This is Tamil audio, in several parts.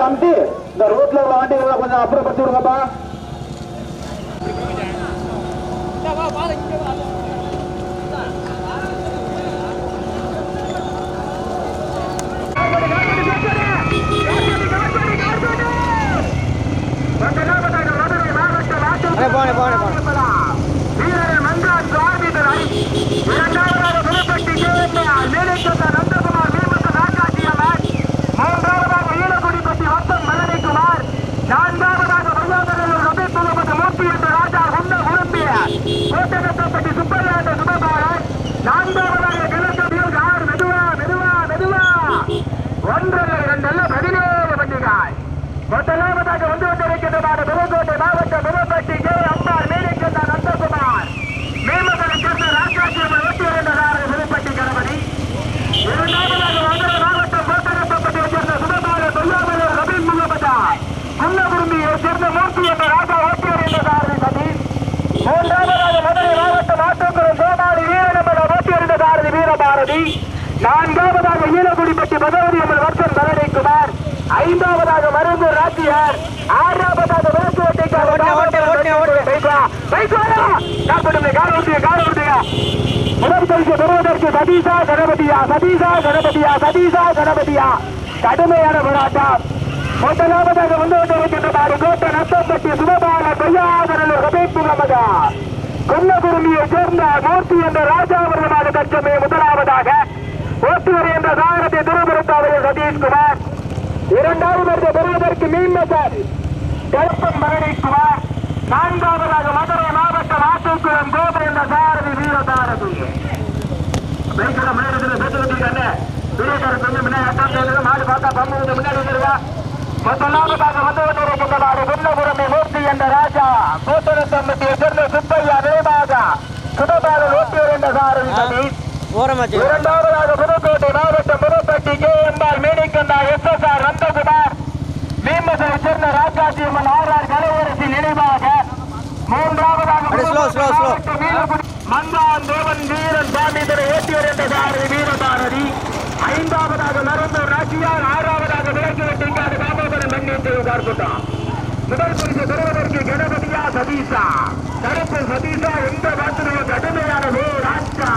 காமிச்சு இந்த ரோட்ல உள்ள வண்டிகளை கொஞ்சம் அப்புறப்படுத்தி விடுங்கப்பா போனே போனே போனே வீரர் மன்றான் சுவாமிதுரை இரண்டாவதாக புதுப்பட்டி கேஎம்ஆர் நீலச்சந்த நந்தகுமார் வீமுத்து நாட்டாட்சியம்மன் மூன்றாவதாக ஈழக்குடிப்பட்டி வட்டம் மலரைக்குமார் நான்காவதாக வையாபுரம் ரபீப் முகமது மூர்த்தி என்ற ராஜா உண்ண விரும்பிய கோட்டகத்தப்பட்டி சுப்பையாண்ட சுபபாலன் நான்காவதாக கிழக்கவியல் யார் மெதுவா மெதுவா மெதுவா ஒன்றரை இரண்டல்ல பதினேழு பண்டிகாய் முதலாவதாக வந்து கொண்டிருக்கின்றனர் புதுக்கோட்டை மாவட்டம் புதுப்பட்டி கே அம்மார் மேலிக்கந்த நந்தகுமார் மேமகனை சேர்ந்த ராஜாஜியம்மன் ஒட்டி வருகின்றார் புதுப்பட்டி கணபதி இரண்டாவதாக மதுரை மாவட்டம் கோட்டகத்தப்பட்டியை சேர்ந்த சுபபால தொல்லாமலர் ரபீன் முகமதா குன்னகுரும்பியை சேர்ந்த மூர்த்தி என்ற ராஜா ஓட்டி வருகின்றார் சதீஷ் மூன்றாவதாக மதுரை மாவட்டம் ஆத்தோக்குளம் கோமாளி வீரநம்பல ஓட்டி வருகின்றார் வீரபாரதி நான்காவதாக ஈழகுடிப்பட்டி பகவதி அம்மன் வர்ஷன் மலரைக்குமார் ஐந்தாவதாக மருந்தூர் ராஜியார் ஆறாவதாக விளக்குவட்டைக்காக ஓட்டு, ஓட்டு, ஓட்டு. முதல் பரிசு பெறுவதற்கு சதீசா கணபதியா சதீசா கணபதியா சதீசா கணபதியா. கடுமையான போராட்டம். முதலாவதாக வந்து கொண்டிருக்கின்ற நாடு கோட்டை நத்தம்பட்டி சுபபால கொய்யாதரல் ரபீப் முகமதா குன்னகுருமியை சேர்ந்த மூர்த்தி என்ற ராஜாவரமான கட்சமே முதலாவதாக ஓட்டுவர் என்ற சாரத்தை திருபுரத்தாவையில் சதீஷ்குமார். இரண்டாவது பெறுவதற்கு மீன்மசார் கருப்பன் மரணிக்குமார் நான்காவதாக மதுரை மாவட்டம் ஆத்தூக்குளம் கோபுரம் என்ற சாரதி வீரதாரதி பைக்கில் முன்னாடி பேசுறதுக்கு வீரசாரதி வந்து முன்னாடி அட்டாம் செய்தது மாடு பார்த்தா பம்பு வந்து முன்னாடி வந்துருவா முதலாவதாக வந்து கொண்டிருக்கின்ற நாடு குன்னபுரமை மூர்த்தி என்ற ராஜா கூட்டணத்தம்பட்டியை சேர்ந்த சுப்பையா நினைவாக சுடபாலன் ஓட்டியூர் என்ற சாரதி ஓரமாச்சு இரண்டாவதாக புதுக்கோட்டை மாவட்டம் புதுப்பட்டி கே எம்ஆர் மேடிக்கந்தா எஸ் எஸ் ஆர் நந்தகுமார். வீமசரை சேர்ந்த ராஜாஜியம்மன் ஆர் ஆர் கலைவரசி நினைவாக. மூன்றாவதாக மந்தான் slow, தேவன் வீரன் சாமிதரை ஓட்டியர் என்ற சாரதி வீரபாரதி ஐந்தாவதாக நரம்பூர் ராஜியார் ஆறாவதாக விளக்கு வெட்டிங்காடு தாமோதரன் மன்னித்து பார்த்துட்டான் முதல் பரிசு பெறுவதற்கு கணபதியா சதீஷா. தரப்பு சதீஷா எந்த வாசனையும் கடுமையான ராஜா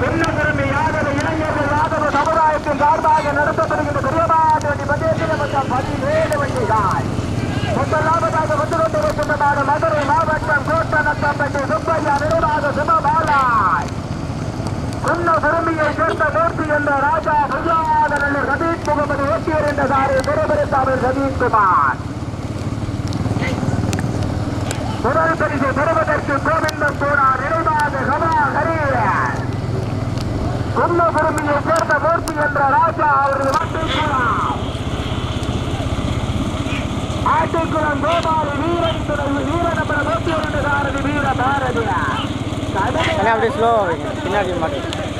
பொன்னபுரமை யாதவ இளைஞர்கள் யாதவ சமுதாயத்தின் சார்பாக நடத்தப்படுகின்ற பெரியமாட்டு வண்டி பந்தயத்தில் மொத்தம் பதினேழு வண்டிகள் முதலாவதாக வந்து கொண்டிருக்கின்றன மதுரை மாவட்டம் கோட்டநத்தம்பட்டி சுப்பையா நினைவாக சிவபாலாய் குன்ன பெருமையை சேர்ந்த மூர்த்தி என்ற ராஜா பொய்யாதரன் ரதீஷ் முகமது ஓட்டியர் என்ற சாரை முதல் பரிசு பெறுவதற்கு கோவிந்தம் போனார் நினைவாக பெருமையை சேர்ந்த மூர்த்தி என்ற ராஜா அவரது ஆட்டிக்குளம் கோபாலி வீரன் துணை வீரநம்பர மூர்த்தி என்ற சாரதி வீர பாரதியா அப்படியே ஸ்லோ பின்னாடி மாட்டேன்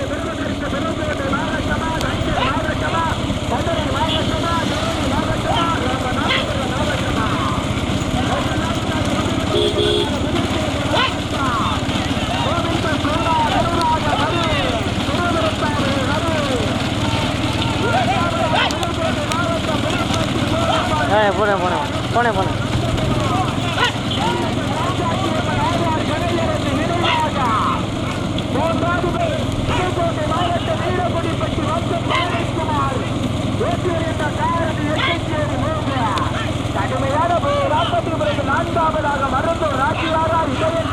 ஆ போனேன் போனேன் போனேன் போனேன் கடுமையான நான்காவதாக மருந்து ராஜியாரா இதயம்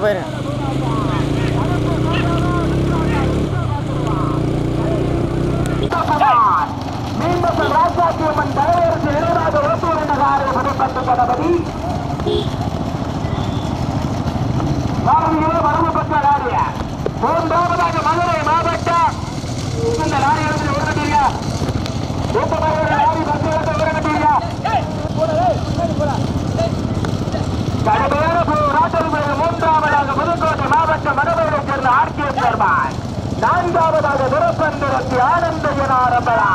போயிருங்க குமார் ராஜாத்தியம்மன் தலைவருக்கு நினைவாக ஓட்டூர் என்ற காரில் புதுப்பட்டு கணபதி பாரதியிலே வரவு பெற்ற மூன்றாவதாக மதுரை மாவட்டம் இந்த லாரி எழுதி உடனடியா லாரி பத்து எழுத உடனடியா கடுமையான ராஜகுமாரி மூன்றாவதாக புதுக்கோட்டை மாவட்டம் சேர்ந்த ஆர்கேஎஸ் பெருமாள் நான்காவதாக திருப்பந்திரத்தி ஆனந்தயனாரம்பரா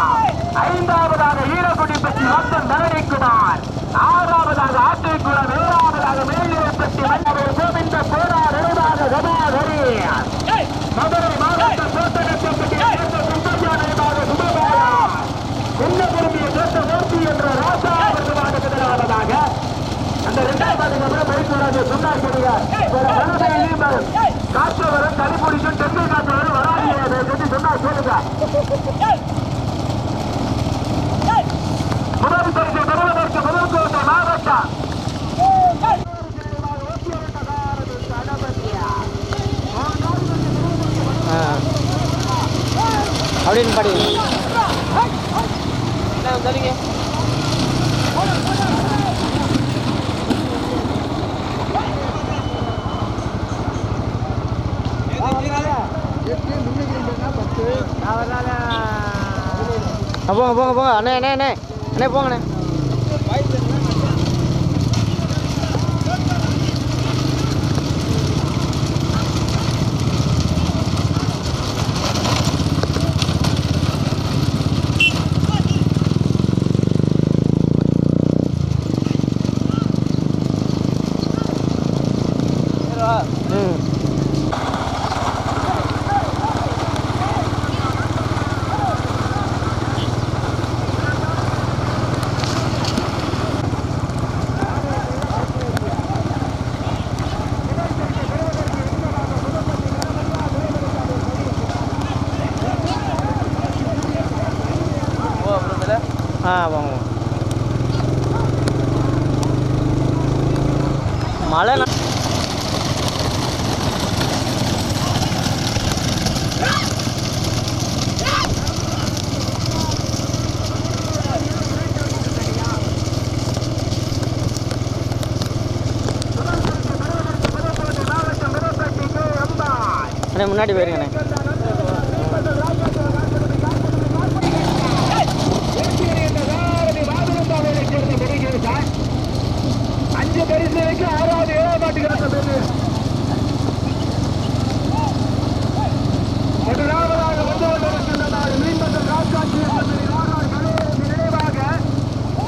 ஐந்தாவதாக ஈரக்குடிப்பட்டி வந்தன் தரணிக்குமார் ஆறாவதாக ஆற்றிக்குளம் ஏழாவதாக மேலிரப்பட்டி மன்னவர் கோவிந்த போரா நிறைவாக கதாகரி மதுரை மாவட்டம் கோட்டனப்பட்டி சேர்ந்த சுந்தரியா நிறைவாக சுபபாலா குன்னபுரமியை சேர்ந்த மூர்த்தி என்ற ராசா வருமானத்துக்கு முதலாவதாக அந்த ரெண்டாவது பாத்தீங்கன்னா பரிசூடாது சொன்னார் சொல்லுங்க காற்று வரும் தனி பிடிக்கும் தென்னை காற்று வரும் வராது அதை பத்தி சொன்னா சொல்லுங்க முதல் பரிசு முதல்வருக்கு முதல் கோட்டை மாவட்டம் ஆ அப்படின்னு படிங்க சரிங்க போங்க போங்க போங்க அண்ணே அண்ணே அண்ணே. அண்ணே போங்கண்ணே. ஆ மழை முன்னாடி போயிருங்கண்ணே அஞ்சு பரிசு இருக்கு ஆறாவது ஏழாம் மாட்டுக்கு பேரு முதலாவதாக வந்து கொண்டிருக்கின்ற நாள் மீன்பந்தல் ராஜாட்சி நினைவாக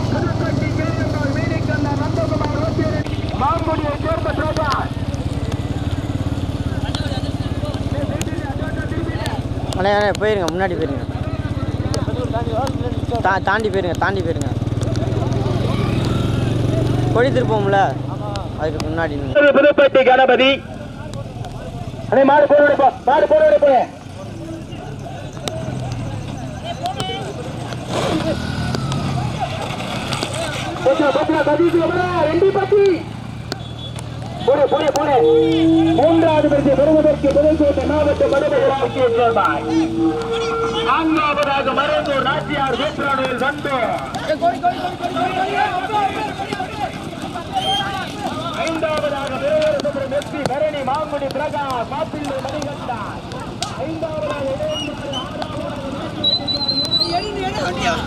புதுப்பட்டி கேரியம்பாள் மீனிக்கண்ணா நந்தகுமார் ஓட்டியர் மாங்குடியை சேர்ந்த பிரபாஸ் அண்ணே அண்ணே போயிருங்க முன்னாடி போயிருங்க. தா தாண்டி போயிருங்க தாண்டி போயிருங்க. கொடி திருப்போம்ல அதுக்கு முன்னாடி புதுப்பட்டி கணபதி. அண்ணே மாடு போட மாடு ரெண்டு போடு போடு போடு மூன்றாவது பரிசு பெறுவதற்கு புதுக்கோட்டை மாவட்ட மடுமகராட்சியை சேர்ந்தார் நான்காவதாக மருந்தூர் நாச்சியார் வேற்றாணையில் சந்தோர் ஐந்தாவதாக வீரசுப்ரம் வெற்றி பரணி மாங்குடி பிரகாஷ் மாப்பிள்ளை மணிகண்டார் ஐந்தாவதாக இடையன்புக்கு போனேன்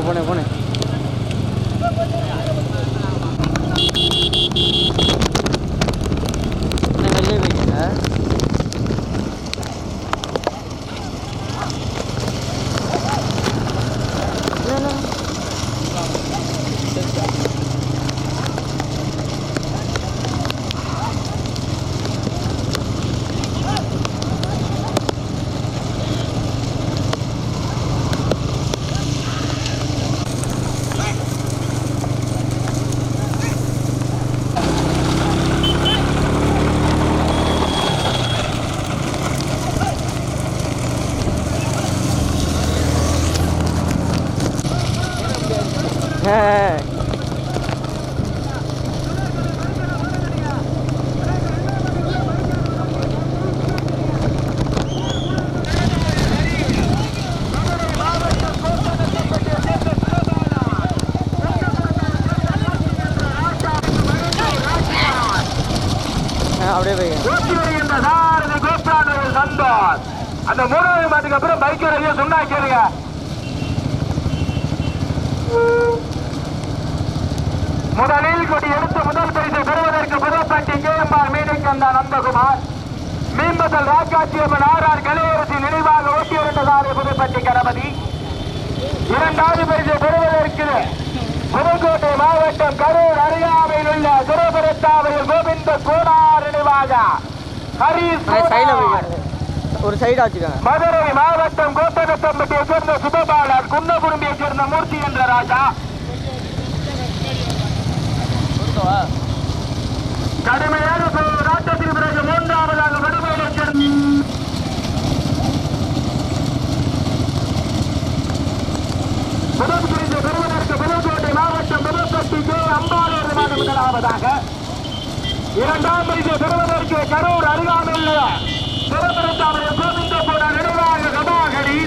போனேன் போனேன் என்ன வெளியே போயிட்டீங்க அப்படியே போய்க்க ஓட்டி வருகின்ற சாரதி கோப்ரானவர் சந்தோஷ் அந்த மூணாவது மாட்டுக்கு அப்புறம் பைக் வரைய கேளுங்க முதலில் கொடி எடுத்து முதல் பரிசை பெறுவதற்கு புதுப்பட்டி கேஎம்ஆர் மீனைக்கந்தா நந்தகுமார். மீன்பதல் ராக்காட்சியம்மன் ஆர்ஆர் கலையரசி நினைவாக ஓட்டி வருகின்றதாறு புதுப்பட்டி கணபதி. இரண்டாவது பரிசை பெறுவதற்கு புதுக்கோட்டை மாவட்டம் கரூர் அருகாமையில் உள்ள குருபுரத்தாவையில் கோவிந்த கோனார் நினைவாக. ஹரிஸ் ஒரு சைடாக வச்சுக்கோங்க. மதுரை மாவட்டம் கோட்டகத்தம்பட்டியை சேர்ந்த சுபபாலர் குன்னகுரும்பியை சேர்ந்த மூர்த்தி என்ற ராஜா. கடுமையான போராட்டத்தின் பிறகு மூன்றாவதாக விடுதலை சேர்ந்த முதல் பிரிந்து பெறுவதற்கு புதுக்கோட்டை மாவட்டம் புதுப்பட்டி கே. அம்பாளூர் மாதம் முதலாவதாக. இரண்டாம் பிரிந்து பெறுவதற்கு கரூர் அருகாமையில் சிறப்பிரத்தாமல் கோவிந்தபுர நினைவாக கபாகரி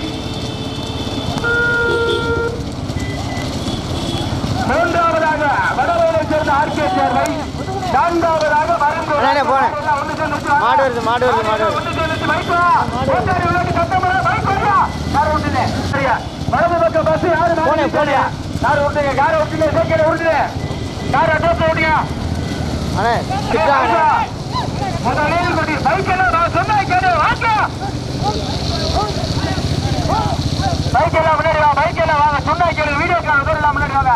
மூன்றாவதாக வடவேலை சேர்ந்த ஆர்கே சேர்வை நான்காவதாக வரம்பு. மாடு வருது மாடு வருது மாடு வலது பக்கம் பஸ் யாரு போனேன், போனேன். யாரு காரை சைக்கிளை காரை டோப்பு அண்ணே முதலில் கொடி பைக்கெல்லாம் நான் சொன்னா கேடு வாங்க பைக்கெல்லாம் முன்னாடி வா பைக்கெல்லாம் வாங்க. சொன்னா கேடு வீடியோ கால் தூரம் முன்னாடி வாங்க.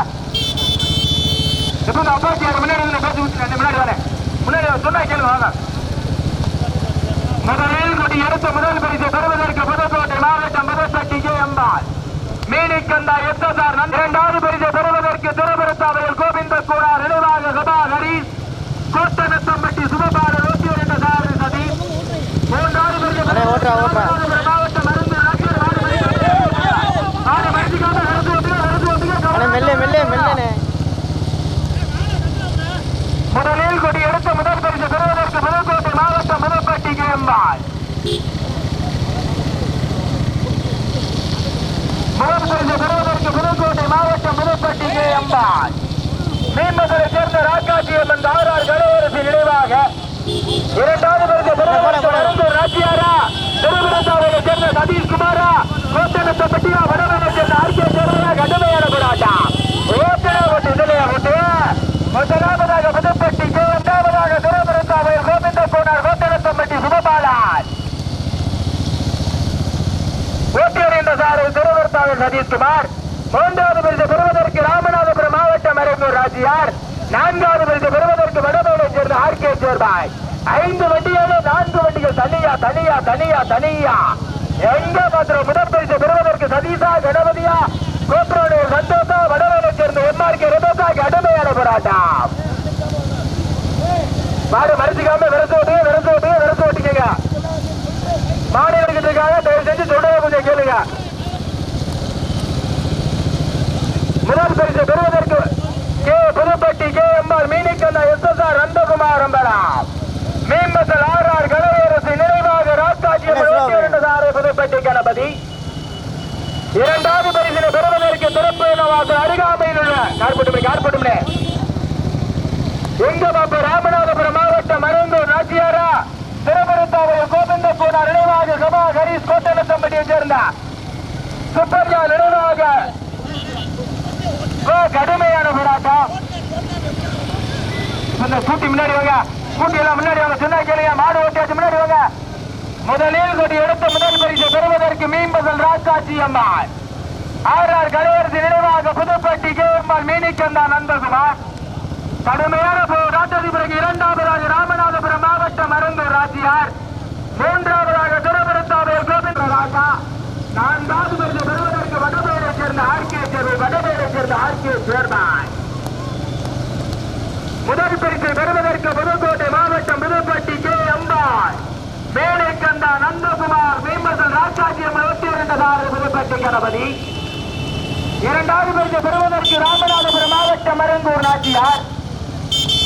இப்போ இந்த அப்பாச்சி முன்னாடி வந்து பேசி விட்டு முன்னாடி வரேன். முன்னாடி கேளு வாங்க. முதலில் கொடி எடுத்த முதல் பரிசு பெறுவதற்கு புதுக்கோட்டை மாவட்டம் புதுப்பட்டி கே அம்பாள் மீனிக்கந்தா எஸ்எஸ்ஆர் இரண்டாவது பரிசு பெறுவதற்கு திருபுரத்தாவையில் கோவிந்த கூடார் நினைவாக சபா ஹரீஷ் கோட்டனத்தம்பட்டி சுபபாலர் ஓட்டியர் என்ற சாரதி சதி. மூன்றாவது பரிசு அண்ணே, ஓட்டுறா, ஓட்டுறா. மாவட்டம் மருந்து ஆட்சியர் மாடு மணிக்கு மாடு மணிக்காக நடந்து வந்து நடந்து வந்து அண்ணே மெல்லே மெல்லே மெல்லண்ணே முதலில் கொடி எடுத்து முதல் பரிசு பெறுவதற்கு புதுக்கோட்டை மாவட்டம் புதுப்பட்டி கிளம்பாள் முதல் பரிசு பெறுவதற்கு புதுக்கோட்டை மாவட்டம் புதுப்பட்டி கிளம்பாள் மீன்பதரை சேர்ந்த ராக்காட்சி ராக்காட்சியம்மன் தாரார் கலையரசி நினைவாக இரண்டாவது பரிசு பெறுவதற்கு மருந்தூர் ராஜ்யாரா திருவிழத்தாவையை சேர்ந்த சதீஷ்குமாரா கோட்டனத்தப்பட்டியா வடவனை சேர்ந்த ஆர்கே சேவையா கடுமையான போராட்டம் ஓட்டன ஓட்டு இதுலையா ஓட்டு. முதலாவதாக புதுப்பட்டி கே இரண்டாவதாக திருவிழத்தாவையில் கோவிந்த கோனார் கோட்டனத்தம்பட்டி சுபபாலான் என்ற சாரை திருவர்த்தாவில் சதீஷ்குமார் மூன்றாவது பரிசு பெறுவதற்கு ராமநாதபுரம் மாவட்டம் மறைந்தூர் ராஜியார் நான்காவது பரிசு பெறுவதற்கு வடமேலை சேர்ந்த ஆர் கே சேர்ந்தாய் ஐந்து வண்டிகளே நான்கு வண்டிகள் தனியா தனியா தனியா தனியா. எங்க மாத்திரம் முதல் பரிசு பெறுவதற்கு சதீஷா கணபதியா கோப்ரோடு சந்தோஷா வடமேலை சேர்ந்த எம்ஆர்கே ரதோசா கடுமையான போராட்டம். மாடு மறைச்சிக்காம விரசு ஓட்டுங்க விரசு ஓட்டுங்க விரசு ஓட்டிக்கங்க. மாடு எடுக்கிட்டு இருக்காங்க தயவு செஞ்சு சொல்றத கொஞ்சம் கேளுங்க. முதல் பரிசு பெறுவதற்கு K Puduppatti K M R மீனிக்கந்தா S S R Nandakumar Ambalam. மீன்பசல் R R Kalaiyarasu நினைவாக ராஜாஜி புதுப்பட்டி கணபதி. இரண்டாவது பரிசினை பெறுவதற்கு திறப்பு வாசல் அருகாமையில் உள்ள கார்பட்டுமே கார்பட்டுமே எங்க பாப்பா ராமநாதபுரம் மாவட்டம் மருந்தூர் நாச்சியாரா? திருமருத்தாவையில் கோவிந்த போனார் நினைவாக சபா ஹரீஷ் கோட்டனத்தம்பட்டியை சேர்ந்த சுப்பர்யா நினைவாக போராட்டம். இந்த ஸ்கூட்டி முன்னாடி வாங்க. ஸ்கூட்டி எல்லாம் முன்னாடி வாங்க. சொன்னா கேளுங்க மாடு ஓட்டியாச்சு முன்னாடி வாங்க. முதலில் கொடி எடுத்த முதல் பரிசு பெறுவதற்கு மீன்பதல் ராக்காட்சி அம்மாள். ஆர்ஆர் கலையரசு நினைவாக புதுப்பட்டி கேஎம்பால் மீனிக்கந்தா நந்தகுமார். கடுமையான போராட்டத்திற்கு பிறகு இரண்டாவதாக ராமநாதபுரம் மாவட்டம் மருந்தூர் ராஜியார். மூன்றாவதாக துறபுரத்தாவையில் கோவிந்த ராஜா. நான்காவது பெருந்த பெறுவதற்கு வடபேரை சேர்ந்த ஆர்கே சேர்வு வடபேரை சேர்ந்த ஆர்கே சேர்ந்தார் முதல் பரிசை பெறுவதற்கு புதுக்கோட்டை மாவட்டம் புதுப்பட்டி கே அம்பாள். மேலே கண்டா நந்தகுமார் மேம்பதல் ராஜாஜியம் ஒட்டியிருந்ததாறு புதுப்பட்டி கணபதி. இரண்டாவது பரிசு பெறுவதற்கு ராமநாதபுரம் மாவட்டம் அரங்கூர் நாச்சியார்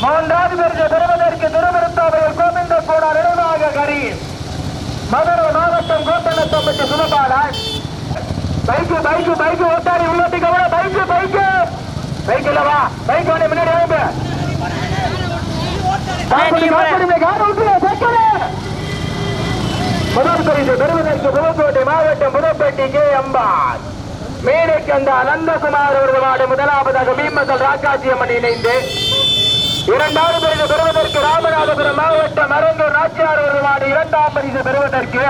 மூன்றாவது பரிசு பெறுவதற்கு திருமருத்தாவையில் கோவிந்த கோடார் நினைவாக கரீம் மதுரை மாவட்டம் கோட்டனத்தம்பட்டி சுமபாடார் பைக்கு பைக்கு பைக்கு ஓட்டாரி உள்ளோட்டி கவலை பைக்கு பைக்கு. பைக் இல்லவா பைக் வந்து முன்னாடி வாங்க முதல் பரிசு பெறுவதற்கு புதுக்கோட்டை மாவட்டம் புதுப்பட்டி கே. அம்பாள். மேடைக்கந்த அனந்தகுமார் அவர்கள் முதலாவதாக மீமசல் ராக்காட்சியம்மன் இணைந்து இரண்டாவது பரிசு பெறுவதற்கு ராமநாதபுரம் மாவட்டம் அரங்கூர் நாச்சியார் அவர்கள் இரண்டாம் பரிசு பெறுவதற்கு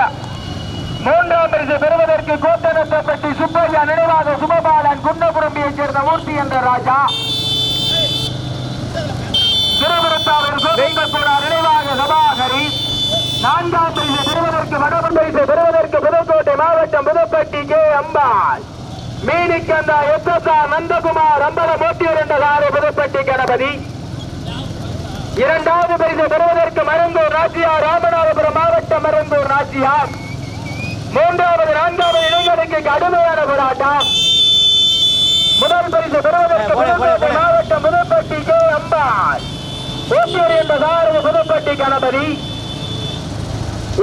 மூன்றாம் பரிசு பெறுவதற்கு கோட்டனத்தப்பட்டி சுப்பையா நினைவாக சுபபாலன் குன்னபுரம்பியைச் சேர்ந்த மூர்த்தி என்ற ராஜா. திருவிருத்தாவில் கோவிந்தக்கூடார் நினைவாக சபாகரி. நான்காம் பரிசு பெறுவதற்கு வடபன் பரிசு பெறுவதற்கு புதுக்கோட்டை மாவட்டம் புதுப்பட்டி கே. அம்பாள். மீனிக்கந்தா எஸ். எஸ். ஆர். நந்தகுமார் அம்பல மூட்டி இரண்டு இரண்டாவது பரிசு பெறுவதற்கு மருந்தூர் நாச்சியார் ராமநாதபுரம் மாவட்டம் மருந்தூர் நாச்சியார் மூன்றாவது நான்காவது இளைஞருக்கு கடுமையான போராட்டம். முதல் பரிசு பெறுவதற்கு. மாவட்டம் புதுப்பட்டி கே. அம்பாள். ஓட்டியூர் என்ற சாரதி புதுப்பட்டி கணபதி.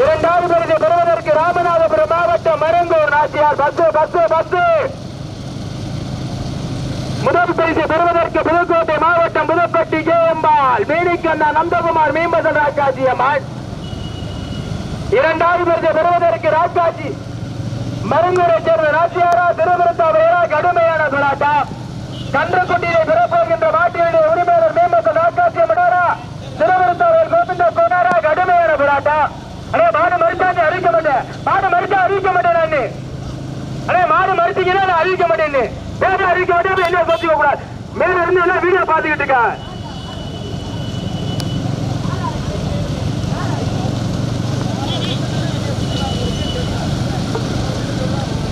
இரண்டாவது பரிசு பெறுவதற்கு ராமநாதபுரம் மாவட்டம் Marungur Nachiyar bus bus bus முதல் பரிசு பெறுவதற்கு புதுக்கோட்டை மாவட்டம் புதுப்பட்டி கே அம்பாள் மீனிக்கண்ணா நந்தகுமார் மீம்பதன் ராஜாஜி அம்மாள். இரண்டாவது பரிசு பெறுவதற்கு ராஜாஜி மருங்கூரை சேர்ந்த நாச்சியாரா திருவிருத்தாவையரா கடுமையான போராட்டம் கன்றக்குட்டியை பெறப்போகின்ற மாட்டியுடைய உரிமையாளர் மேம்பட்ட ராஜாஜி அம்மனாரா திருவிருத்தாவையில் கோவிந்த கோனாரா கடுமையான போராட்டம் அடே மாடு மறுத்தாங்க அறிவிக்க மாட்டேன். மாடு மறுத்தா அறிவிக்க மாட்டேன் நான். அடே மாடு மறுத்தீங்கன்னா நான் அறிவிக்க மாட்டேன்னு. அறிவிக்க மாட்டேன் என்ன கோச்சிக்க கூடாது மேல இருந்து என்ன வீடியோ பாத்துக்கிட்டு இருக்க?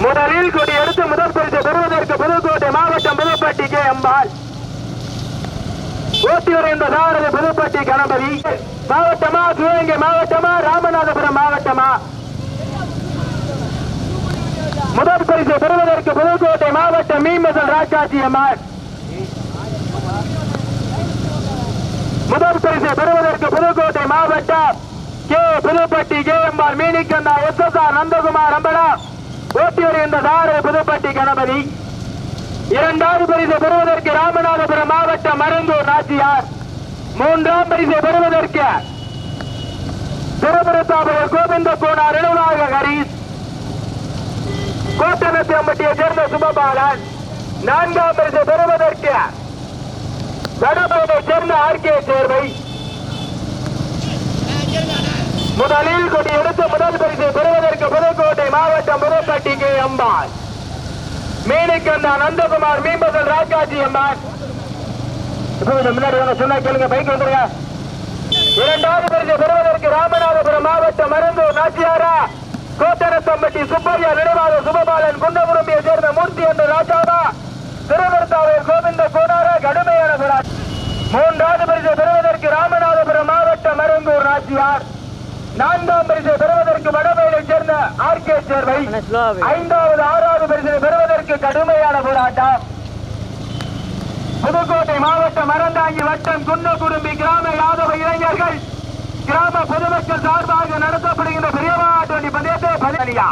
முதலில் கொடி எடுத்து முதல் பரிசு பெறுவதற்கு புதுக்கோட்டை மாவட்டம் புதுப்பட்டி கே அம்பாள். ஓட்டியூர் என்ற சாரதி புதுப்பட்டி கணபதி. மாவட்டமா சிவகங்கை மாவட்டமா ராமநாதபுரம் மாவட்டமா? முதல் பரிசு பெறுவதற்கு புதுக்கோட்டை மாவட்டம் மீமசல் ராஜாஜி அம்மாள். முதல் பரிசு பெறுவதற்கு புதுக்கோட்டை மாவட்டம் K Puduppatti K M R மீனிக்கந்தா S S R Nandakumar அம்பலா. ஓட்டியூர் என்ற சாரதி புதுப்பட்டி கணபதி. இரண்டாவது பரிசு பெறுவதற்கு ராமநாதபுரம் மாவட்டம் மருந்தூர் நாச்சியார். மூன்றாம் பரிசு பெறுவதற்கு திருபுரத்தாபுரம் கோவிந்த கோனார் நினைவாக ஹரீஸ். கோட்டனத்தம்பட்டியை சேர்ந்த சுபபாலன் நான்காம் பரிசு பெறுவதற்கு வடபேட்டை சேர்ந்த ஆர்கே சேர்வை. முதலில் கொண்டு எடுத்து முதல் பரிசு பெறுவதற்கு புதுக்கோட்டை மாவட்டம் புதுப்பட்டி கே அம்பாள். மீனிக்கந்தா நந்தகுமார் மீம்பதல் ராஜாஜி அம்பாள். முன்னாடி சொன்னா கேளுங்க பைக் வந்துருங்க இரண்டாவது பரிசு பெறுவதற்கு ராமநாதபுரம் மாவட்டம் மருந்தூர் நாச்சியாரா. கோத்தரத்தம்பட்டி சுப்பையா நினைவாக சுபபாலன் குண்டபுரம்பியை சேர்ந்த மூர்த்தி என்ற ராஜாவா? திருவருத்தாவில் கோவிந்த கோடாரா கடுமையான விராட் மூன்றாவது பரிசை பெறுவதற்கு ராமநாதபுரம் மாவட்டம் மருங்கூர் நாச்சியார் நான்காம் பரிசு பெறுவதற்கு வடபயிலை சேர்ந்த ஆர்கே சேர்வை. ஐந்தாவது ஆறாவது பரிசை பெறுவதற்கு கடுமையான போராட்டம். புதுக்கோட்டை மாவட்டம் மரந்தாங்கி வட்டம் குன்னக்குடும்பி கிராம யாதவ இளைஞர்கள் கிராம பொதுமக்கள் சார்பாக நடத்தப்படுகின்ற பெரியவாட்டோண்டி பந்தயத்தை பதிலியா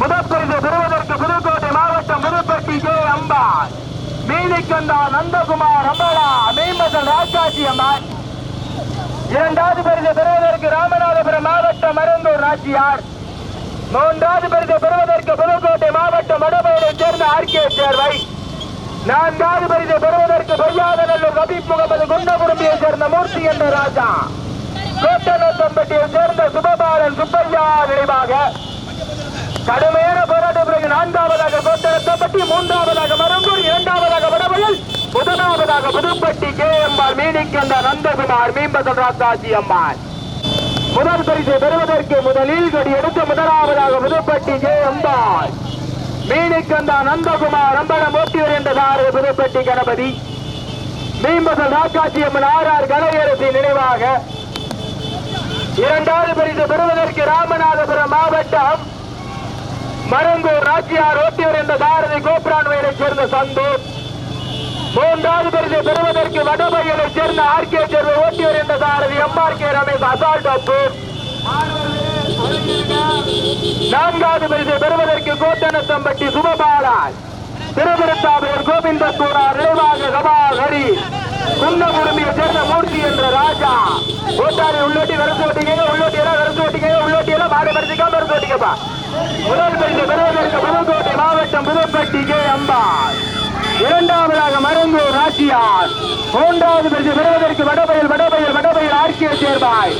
முதல் பரிசு பெறுவதற்கு புதுக்கோட்டை மாவட்டம் புதுப்பட்டி கே. அம்பாள். மீனிக்கந்தா நந்தகுமார் அம்பலா மேம்பதல் ராஜாஜி அம்மாள் இரண்டாவது பரிசு பெறுவதற்கு ராமநாதபுரம் மாவட்டம் மருந்தூர் நாச்சியார். மூன்றாவது பரிசு பெறுவதற்கு புதுக்கோட்டை மாவட்டம் வடபயிரை சேர்ந்த ஆர்கே சேர்வை நான்காவது பரிசு பெறுவதற்கு பொய்யாத நல்லூர் ரபீப் முகமது குண்டபுரம்பியை சேர்ந்த மூர்த்தி என்ற ராஜா. கோட்டநத்தம்பட்டியை சேர்ந்த சுபபாலன் சுப்பையா நினைவாக கடுமையான போராட்ட பிறகு நான்காவதாக கோட்டநத்தம்பட்டி மூன்றாவதாக மரங்கூர் இரண்டாவதாக வடவயல் முதலாவதாக புதுப்பட்டி கே. எம்பாள் மீனிக்கந்த நந்தகுமார் மீன்பதன் ராசாஜி அம்மாள். முதல் பரிசை பெறுவதற்கு முதலில் கொடி எடுத்து முதலாவதாக புதுப்பட்டி கே. எம்பாள் மீனிக்கந்தா நந்தகுமார் அம்பலம் ஓட்டியூர் என்ற சாரு புதுப்பட்டி கணபதி. மீம்பசல் ராக்காட்சி அம்மன் ஆர் கலையரசி நினைவாக இரண்டாவது பரிசு பெறுவதற்கு ராமநாதபுரம் மாவட்டம் மரங்கூர் ராஜ்யார் ஓட்டியூர் என்ற சாரதி கோப்ரான்வையை சேர்ந்த சந்தூர் மூன்றாவது பரிசு பெறுவதற்கு வடபையலை சேர்ந்த ஆர்கே சேர்ந்த ஓட்டியூர் என்ற Sarathi M R K Ramesh assault அப்பூர் நான்காவது பரிசு பெறுவதற்கு கோட்டனத்தம்பட்டி திருவிருத்தாபுரம் கோவிந்தத்தூரார் நினைவாக சபா ஹரி. குன்னகுடும்பியை சேர்ந்த மூர்த்தி என்ற ராஜா. ஓட்டாரி உள்ளோட்டி வரசு ஓட்டிக்கங்க உள்ளோட்டி எல்லாம் வரசு ஓட்டிக்கங்க உள்ளோட்டி எல்லாம் மாடு மரிசிக்காம வரசு ஓட்டிக்கப்பா முதல் பரிசு பெறுவதற்கு புதுக்கோட்டை மாவட்டம் புதுப்பட்டி கே. அம்பாள். இரண்டாவதாக மருந்தூர் ராசியார். மூன்றாவது பரிசு பெறுவதற்கு வடபயல் வடபயல் வடபயல் ஆர்கிய சேர்வாய்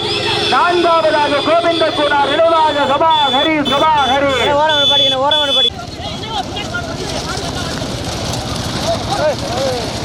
நான்காவதாக கோவிந்த கூடார் நினைவாக சபா ஹரி சபா ஹரி. ஓரம் படிக்கணும் ஓரம் 哎，哎。